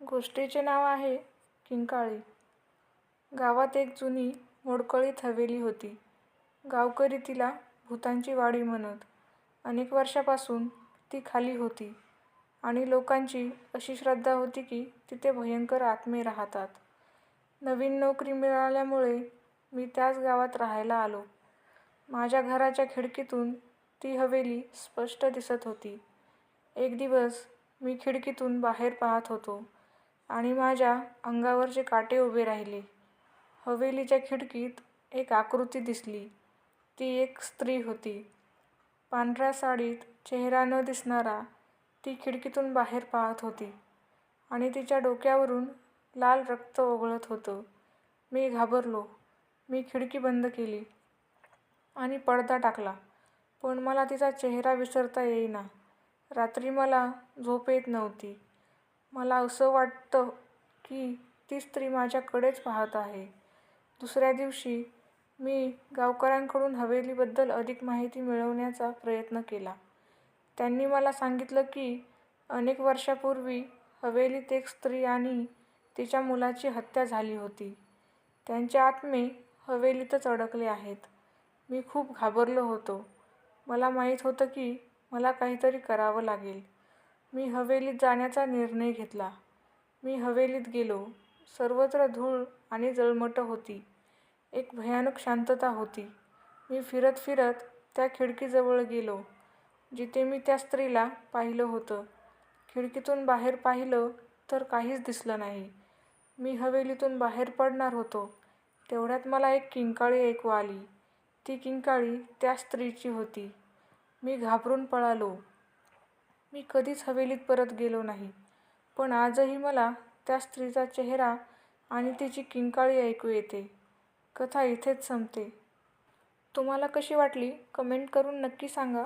गोष्टीचे नाव आहे किंकाळी. गावात एक जुनी मोडकळीत हवेली होती. गावकरी तिला भुतांची वाडी म्हणत. अनेक वर्षापासून ती खाली होती आणि लोकांची अशी श्रद्धा होती की तिथे भयंकर आत्मे राहतात. नवीन नोकरी मिळाल्यामुळे मी त्याच गावात राहायला आलो. माझ्या घराच्या खिडकीतून ती हवेली स्पष्ट दिसत होती. एक दिवस मी खिडकीतून बाहेर पाहत होतो आणि माझ्या अंगावरचे काटे उभे राहिले. हवेलीच्या खिडकीत एक आकृती दिसली. ती एक स्त्री होती. पांढऱ्या साडीत चेहरा न दिसणारा ती खिडकीतून बाहेर पाहत होती आणि तिच्या डोक्यावरून लाल रक्त ओघळत होतं. मी घाबरलो. मी खिडकी बंद केली आणि पडदा टाकला. पण मला तिचा चेहरा विसरता येईना. रात्री मला झोप येत नव्हती. मला असं वाटतं की ती स्त्री माझ्याकडेच पाहत आहे. दुसऱ्या दिवशी मी गावकऱ्यांकडून हवेलीबद्दल अधिक माहिती मिळवण्याचा प्रयत्न केला. त्यांनी मला सांगितलं की अनेक वर्षापूर्वी हवेलीत एक स्त्री आणि तिच्या मुलाची हत्या झाली होती. त्यांचे आत्मे हवेलीतच अडकले आहेत. मी खूप घाबरलो होतो. मला माहीत होतं की मला काहीतरी करावं लागेल. मी हवेलीत जाण्याचा निर्णय घेतला. मी हवेलीत गेलो. सर्वत्र धूळ आणि जळमटं होती. एक भयानक शांतता होती. मी फिरत फिरत त्या खिडकीजवळ गेलो जिथे मी त्या स्त्रीला पाहिलं होतं. खिडकीतून बाहेर पाहिलं तर काहीच दिसलं नाही. मी हवेलीतून बाहेर पडणार होतो तेवढ्यात मला एक किंकाळी ऐकू आली. ती किंकाळी त्या स्त्रीची होती. मी घाबरून पळालो. मी कधीच हवेलीत परत गेलो नाही. पण आजही मला त्या स्त्रीचा चेहरा आणि तिची किंकाळी ऐकू येते. कथा इथेच संपते. तुम्हाला कशी वाटली कमेंट करून नक्की सांगा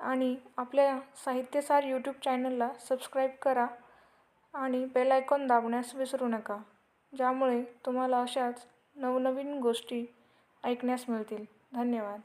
आणि आपल्या साहित्यसार यूट्यूब चॅनलला सबस्क्राईब करा आणि बेल आयकॉन दाबण्यास विसरू नका ज्यामुळे तुम्हाला अशाच नवनवीन गोष्टी ऐकण्यास मिळतील. धन्यवाद.